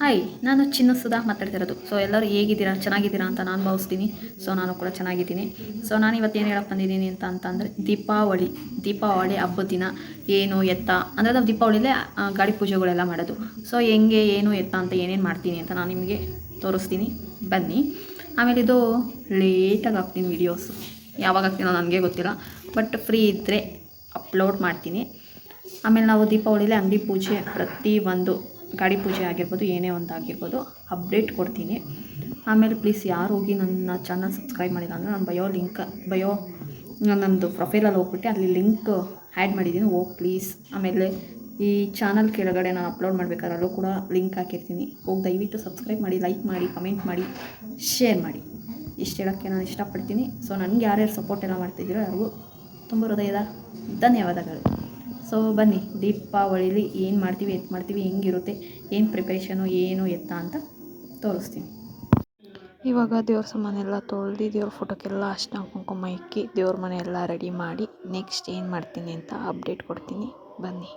Hi, ನಾನು ಚಿನ್ನ ಸುಧಾ ಮಾತಾಡ್ತಿರೋದು. ಸೊ ಎಲ್ಲರೂ ಹೇಗಿದ್ದೀರಾ? ಚೆನ್ನಾಗಿದ್ದೀರಾ ಅಂತ ನಾನು ಭಾವಿಸ್ತೀನಿ. ಸೊ ನಾನು ಕೂಡ ಚೆನ್ನಾಗಿದ್ದೀನಿ. ಸೊ ನಾನು ಇವತ್ತು ಏನು ಹೇಳಕ್ಕೆ ಬಂದಿದ್ದೀನಿ ಅಂತ ಅಂತಂದರೆ, ದೀಪಾವಳಿ. ದೀಪಾವಳಿ ಹಬ್ಬದ ದಿನ ಏನು ಎತ್ತ? ಅಂದರೆ ನಾವು ದೀಪಾವಳಿಲೇ ಗಾಡಿ ಪೂಜೆಗಳೆಲ್ಲ ಮಾಡೋದು. ಸೊ ಹೆಂಗೆ, ಏನು ಎತ್ತ ಅಂತ ಏನೇನು ಮಾಡ್ತೀನಿ ಅಂತ ನಾನು ನಿಮಗೆ ತೋರಿಸ್ತೀನಿ. ಬನ್ನಿ. ಆಮೇಲೆ ಇದು ಲೇಟಾಗಿ ಹಾಕ್ತೀನಿ ವೀಡಿಯೋಸು ಯಾವಾಗ ಹಾಕ್ತೀನೋ ನನಗೆ ಗೊತ್ತಿಲ್ಲ. ಬಟ್ ಫ್ರೀ ಇದ್ದರೆ ಅಪ್ಲೋಡ್ ಮಾಡ್ತೀನಿ. ಆಮೇಲೆ ನಾವು ದೀಪಾವಳಿಲಿ ಅಂಗಡಿ ಪೂಜೆ ಪ್ರತಿ ಒಂದು ಗಾಡಿ ಪೂಜೆ ಆಗಿರ್ಬೋದು, ಏನೇ ಒಂದು ಆಗಿರ್ಬೋದು ಅಪ್ಡೇಟ್ ಕೊಡ್ತೀನಿ. ಆಮೇಲೆ ಪ್ಲೀಸ್ ಯಾರು ಹೋಗಿ ನನ್ನ ಚಾನಲ್ ಸಬ್ಸ್ಕ್ರೈಬ್ ಮಾಡಿಲ್ಲ ಅಂದರೆ ನಾನು ಬಯೋ ಲಿಂಕ್ ಬಯೋ ನನ್ನದು ಪ್ರೊಫೈಲಲ್ಲಿ ಹೋಗ್ಬಿಟ್ಟು. ಅಲ್ಲಿ ಲಿಂಕ್ ಆ್ಯಡ್ ಮಾಡಿದ್ದೀನಿ, ಹೋಗಿ ಪ್ಲೀಸ್ ಆಮೇಲೆ ಈ ಚಾನಲ್ ಕೆಳಗಡೆ ನಾನು ಅಪ್ಲೋಡ್ ಮಾಡಬೇಕಾದ್ರೆ ಅಲ್ಲೂ ಕೂಡ ಲಿಂಕ್ ಹಾಕಿರ್ತೀನಿ. ಹೋಗಿ ದಯವಿಟ್ಟು ಸಬ್ಸ್ಕ್ರೈಬ್ ಮಾಡಿ ಲೈಕ್ ಮಾಡಿ ಕಮೆಂಟ್ ಮಾಡಿ ಶೇರ್ ಮಾಡಿ. ಇಷ್ಟು ಹೇಳೋಕ್ಕೆ ನಾನು ಇಷ್ಟಪಡ್ತೀನಿ. ಸೊ ನನಗೆ ಯಾರ್ಯಾರು ಸಪೋರ್ಟ್ ಎಲ್ಲ ಮಾಡ್ತಿದ್ದೀರೋ, ಯಾರಿಗೂ ತುಂಬ ಹೃದಯದ ಧನ್ಯವಾದಗಳು. ಸೊ ಬನ್ನಿ, ದೀಪಾವಳಿಲಿ ಏನು ಮಾಡ್ತೀವಿ ಎತ್ತು ಮಾಡ್ತೀವಿ, ಹೆಂಗಿರುತ್ತೆ, ಏನು ಪ್ರಿಪ್ರೇಷನು ಏನು ಎತ್ತ ಅಂತ ತೋರಿಸ್ತೀನಿ. ಇವಾಗ ದೇವ್ರ ಸಾಮಾನೆಲ್ಲ ತೊಳ್ದು, ದೇವ್ರ ಫೋಟೋಕ್ಕೆಲ್ಲ ಅಷ್ಟ ಕುಂಕುಮ ಇಕ್ಕಿ ದೇವ್ರ ಮನೆ ಎಲ್ಲ ರೆಡಿ ಮಾಡಿ ನೆಕ್ಸ್ಟ್ ಏನು ಮಾಡ್ತೀನಿ ಅಂತ ಅಪ್ಡೇಟ್ ಕೊಡ್ತೀನಿ. ಬನ್ನಿ.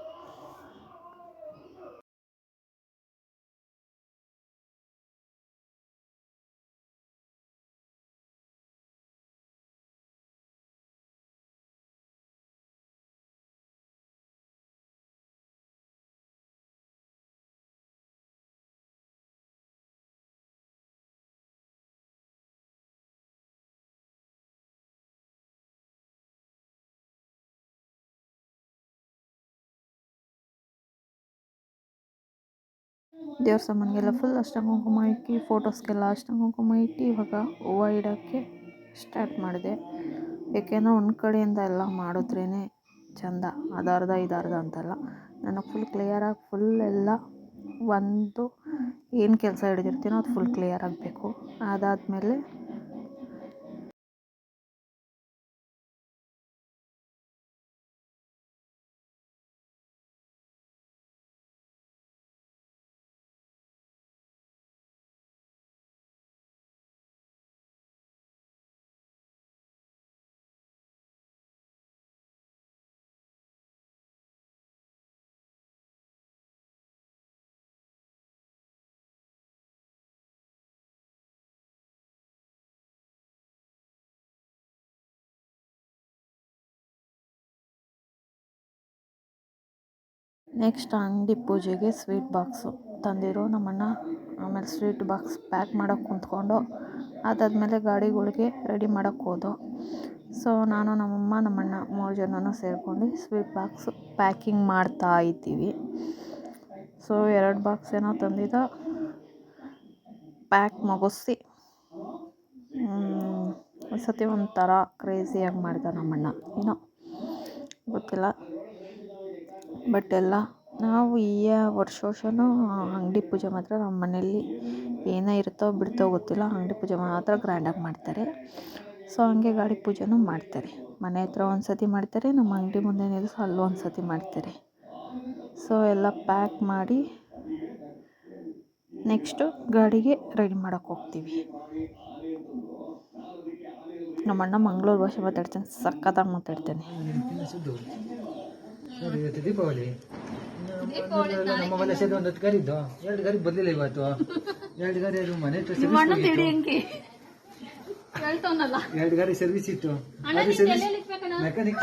ದೇವ್ರ ಸಾಮಾನಿಗೆಲ್ಲ ಫುಲ್ ಅಷ್ಟಂಗೆ ಕುಂಕುಮ ಇಕ್ಕಿ ಫೋಟೋಸ್ಗೆಲ್ಲ ಅಷ್ಟಂಗೆ ಕುಂಕುಮ ಇಟ್ಟು ಇವಾಗ ಹೂವು ಇಡೋಕ್ಕೆ ಸ್ಟಾರ್ಟ್ ಮಾಡಿದೆ. ಏಕೆಂದ್ರೆ ಒಂದು ಕಡೆಯಿಂದ ಎಲ್ಲ ಮಾಡಿದ್ರೇ ಚಂದ. ಅದರ್ಧ ಅರ್ಧ ಇದು ಅರ್ಧ ಅಂತಲ್ಲ. ನನಗೆ ಫುಲ್ ಕ್ಲಿಯರಾಗಿ ಫುಲ್ ಎಲ್ಲ ಒಂದು ಏನು ಕೆಲಸ ಹಿಡಿದಿರ್ತೀನೋ ಅದು ಫುಲ್ ಕ್ಲಿಯರ್ ಆಗಬೇಕು. ಅದಾದಮೇಲೆ ನೆಕ್ಸ್ಟ್ ಅಂಗಡಿ ಪೂಜೆಗೆ ಸ್ವೀಟ್ ಬಾಕ್ಸು ತಂದಿರೋ ನಮ್ಮಣ್ಣ. ಆಮೇಲೆ ಸ್ವೀಟ್ ಬಾಕ್ಸ್ ಪ್ಯಾಕ್ ಮಾಡೋಕೆ ಕುಂತ್ಕೊಂಡು ಅದಾದಮೇಲೆ ಗಾಡಿಗಳಿಗೆ ರೆಡಿ ಮಾಡೋಕ್ಕೆ ಹೋದೋ. ಸೊ, ನಾನು, ನಮ್ಮಮ್ಮ, ನಮ್ಮಣ್ಣ ಮೂರು ಜನನೂ ಸೇರಿಕೊಂಡು ಸ್ವೀಟ್ ಬಾಕ್ಸ್ ಪ್ಯಾಕಿಂಗ್ ಮಾಡ್ತಾ ಇದ್ದೀವಿ. ಸೊ, ಎರಡು ಬಾಕ್ಸ್ ಏನೋ ತಂದಿದ್ದ. ಪ್ಯಾಕ್ ಮುಗಿಸಿ ಒಂದು ಸತಿ ಒಂಥರ ಕ್ರೇಜಿಯಾಗಿ ಮಾಡಿದ ನಮ್ಮಣ್ಣ. ಏನೋ ಗೊತ್ತಿಲ್ಲ. ಬಟ್ ಎಲ್ಲ, ನಾವು ಈ ವರ್ಷ ವರ್ಷವೂ ಅಂಗಡಿ ಪೂಜೆ ಮಾತ್ರ ನಮ್ಮ ಮನೆಯಲ್ಲಿ ಏನೇ ಇರುತ್ತೋ ಬಿಡ್ತೋ ಗೊತ್ತಿಲ್ಲ. ಅಂಗಡಿ ಪೂಜೆ ಮಾತ್ರ ಗ್ರ್ಯಾಂಡಾಗಿ ಮಾಡ್ತಾರೆ. ಸೊ ಹಂಗೆ ಗಾಡಿ ಪೂಜೆನೂ ಮಾಡ್ತಾರೆ. ಮನೆ ಹತ್ರ ಒಂದು ಸತಿ ಮಾಡ್ತಾರೆ, ನಮ್ಮ ಅಂಗಡಿ ಮುಂದೆ ನಿಲ್ಲಿಸಿ ಅಲ್ಲೂ ಒಂದು ಸತಿ ಮಾಡ್ತಾರೆ. ಸೊ ಎಲ್ಲ ಪ್ಯಾಕ್ ಮಾಡಿ ನೆಕ್ಸ್ಟು ಗಾಡಿಗೆ ರೆಡಿ ಮಾಡೋಕೆ ಹೋಗ್ತೀವಿ. ನಮ್ಮಣ್ಣ ಮಂಗಳೂರು ಭಾಷೆ ಮಾತಾಡ್ತೇನೆ, ಸಖತ್ತಾಗಿ ಮಾತಾಡ್ತಾನೆ. ಇವತ್ತು ದೀಪಾವಳಿ. ನಮ್ಮ ಮನೆ ಸೇರಿ ಒಂದು ಹತ್ತು ಗಾಡಿ ಇದ್ದು ಎರಡು ಗಾರಿ ಬರ್ಲಿಲ್ಲ ಇವತ್ತು. ಎರಡು ಅದು ಮನೆ ಹತ್ರ ಸರ್ವಿಸ್ ಎರಡು ಗಾರಿ ಸರ್ವಿಸ್ ಇತ್ತು. ಗಾಡಿ ಸರ್ವಿಸ್ ಮೆಕ್ಯಾನಿಕ್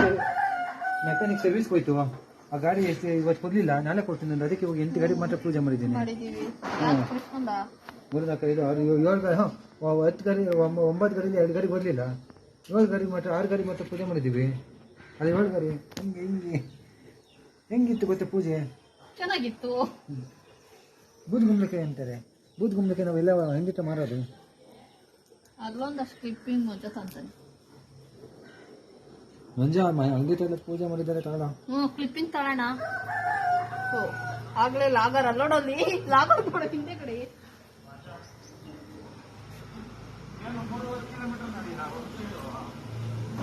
ಮೆಕ್ಯಾನಿಕ್ ಸರ್ವಿಸ್ ಹೋಯ್ತು ಆ ಗಾಡಿ ಎಷ್ಟು ಇವತ್ತು ಕೊಡ್ಲಿಲ್ಲ. ನಾಳೆ ಕೊಡ್ತೀನಿ ಅಂದ್ರೆ. ಅದಕ್ಕೆ ಇವಾಗ ಎಂಟು ಗಾಡಿ ಮಾತ್ರ ಪೂಜೆ ಮಾಡಿದ್ದೀನಿ. ಮೂರು ನಾಲ್ಕು ಐದು ಆರು ಏಳು ಗಾಡಿ ಹಾಂ. ಹತ್ತು ಗಾಡಿ ಒಂಬ- ಒಂಬತ್ತು ಗಾಡಿಲಿ ಎರಡು ಗಾಡಿ ಬರಲಿಲ್ಲ. ಏಳು ಗಾಡಿ ಮಾತ್ರ ಆರು ಗಾಡಿ ಮಾತ್ರ ಪೂಜೆ ಮಾಡಿದ್ದೀವಿ. ಅದು ಏಳು ಗಾಡಿ ಹಿಂಗೆ ಹಿಂಗೆ. ಹೆಂಗಿತ್ತು ಗೊತ್ತಾ ಪೂಜೆ? ಚೆನ್ನಾಗಿತ್ತು. ಬೂದ್ ಗುಂಬಳಕೆ ಅಂತಾರೆ. ಬೂದ್ ನಾವು ನಾವೆಲ್ಲ ಹೆಂಗಿತ್ತು ಮಾರೋದು? ಅಲ್ಲೊಂದಷ್ಟು ಕ್ಲಿಪ್ಪಿಂಗ್ ಮುಂಚೆ ತಂತಾನೆ ಮಂಜ ಅಂಗಡಿ ಎಲ್ಲ ಪೂಜೆ ಮಾಡಿದ್ದಾರೆ ತಗೊಳ ಹ್ಞೂ ಕ್ಲಿಪ್ಪಿಂಗ್ ತಗೋಣ. ಓ ಆಗಲೇ ಲಾಗರ್ ಅಲ್ಲೋಡಲ್ಲಿ ಲಾಗರ್ ಕೂಡ ಹಿಂದೆ ಕಡೆ.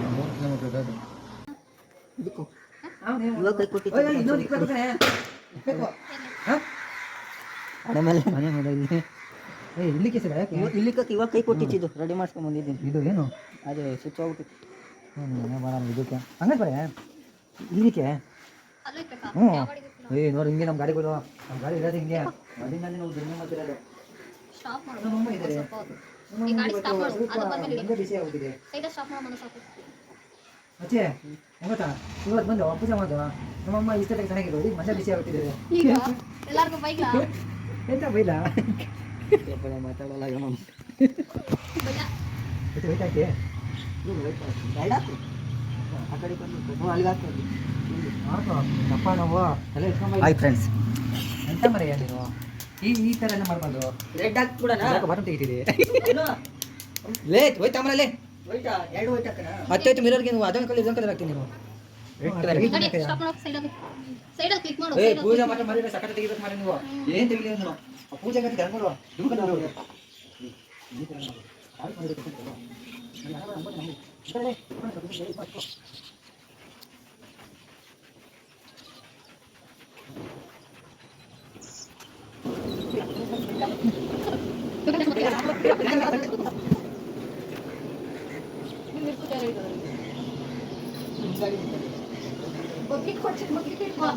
ಮೂರು ಕಿಲೋಮೀಟರ್ ಅದು ಇಲ್ಲಿ. ಏ ಇಡ್ಲಿಕ್ಕೆ ಇಲ್ಲಿಕ್ಕೆ ಯಾಕೆ? ಇಲ್ಲಿಕ ಇವಾಗ ಕೈ ಕೊಟ್ಟಿದ್ದು ರೆಡಿ ಮಾಡ್ಸ್ಕೊಂಡ್ ಬಂದಿದ್ದೀನಿ. ಇದು ಏನು? ಅದೇ ಸ್ವಿಚ್ ಹೋಗ್ಬಿಟ್ಟು ಹ್ಞೂ ಮನೆ ಮಾಡೋಣ ಇದಕ್ಕೆ. ಹಂಗೆ ಬರೇ ಇಲ್ಲಿಕ್ಕೆ? ಹ್ಞೂ ಏ ನೋಡಿ ಹಿಂಗೆ ನಮ್ಮ ಗಾಡಿಗಳು ನಮ್ಮ ಗಾಡಿ ಇರೋದು ಹಿಂಗೆ. ಅದರಿಂದ ನಾವು ಮಾಡ್ತಿರೋದು ಸ್ಟಾಪ್ ಮಾಡು ಇದ್ದಾರೆ. ಬಿಸಿ ಆಗುತ್ತಿದೆ ಸ್ಟಾಪ್ ಸಾಕು ಅಚ್ಚೆ ಗೊತ್ತಾ ಇವತ್ತು ಬಂದು ಪೂಜೆ ಮಾಡೋದು ನಮ್ಮಮ್ಮ ಇಷ್ಟೊತ್ತಿಗೆ ಚೆನ್ನಾಗಿರೋದು ಈಗ ಮಜಾ ಬಿಸಿ ಈಗ? ಎಲ್ಲರಿಗೂ ಬೈಕ್ಲಾ ಎಂತ ಬೈಲ? ಮಾತಾಡಲ್ಲ ಬೈಲ ಹಾಕಿ. ಬೇಡ ಆ ಕಡೆ ಬಂದು ಅಲ್ಲಿಗೆ ನಾವು ತಲೆ ಇಟ್ಕೊಂಡ್ ಹಾಯ್ ಫ್ರೆಂಡ್ಸ್ ಎಂತ ಮರೆಯ ನೀನು? ಈ ಈ ಥರ ಎಲ್ಲ ಮಾಡ್ಬಾರ್ದು. ರೆಡ್ ಹಾಕ್ಬಿಡೋಣ. ಯಾಕೆ ಬಟನ್ ತೆಗಿತೀರಿ ಏನು? ಲೇ ಹೋಯ್ತಾ ಮರಲ್ಲೇ ಹೋಯ್ತಾ ಎರಡು ಹೋಯ್ತಾ ಕಣ ಹತ್ತೈತು ಮಿರರ್ಗೆ ನೀವು ಅದೊಂದು ಕಲರ್ ಇದೊಂದು ಕಲರ್ ಹಾಕ್ತೀನಿ ನೀವು. ಗಾಡಿ ಸ್ಟಾಪ್ ಮಾಡೋ ಸೈಡಲ್ಲಿ ಸೈಡಲ್ಲಿ ಕ್ಲಿಕ್ ಮಾಡು ಏ side ಅಲ್ಲಿ ಪೂಜೆ click ಮಾತ್ರ ಮಾಡು. ಮಾಡಿದ್ರೆ ಸಖತ್ ತೆಗಿಬೇಕು ಮಾಡಿ ನೀವು. ಏನ್ ತೆಗಿಲಿ ನೀವು ಆ ಪೂಜೆ ಗಂಟೆ ಕರ್ಕೊಂಡು ದುಡ್ಡು ಬಗ್ಗಿ ಕೊಚ್ಚಿ ಬಗ್ಗಿ ಇಟ್ಕೊ.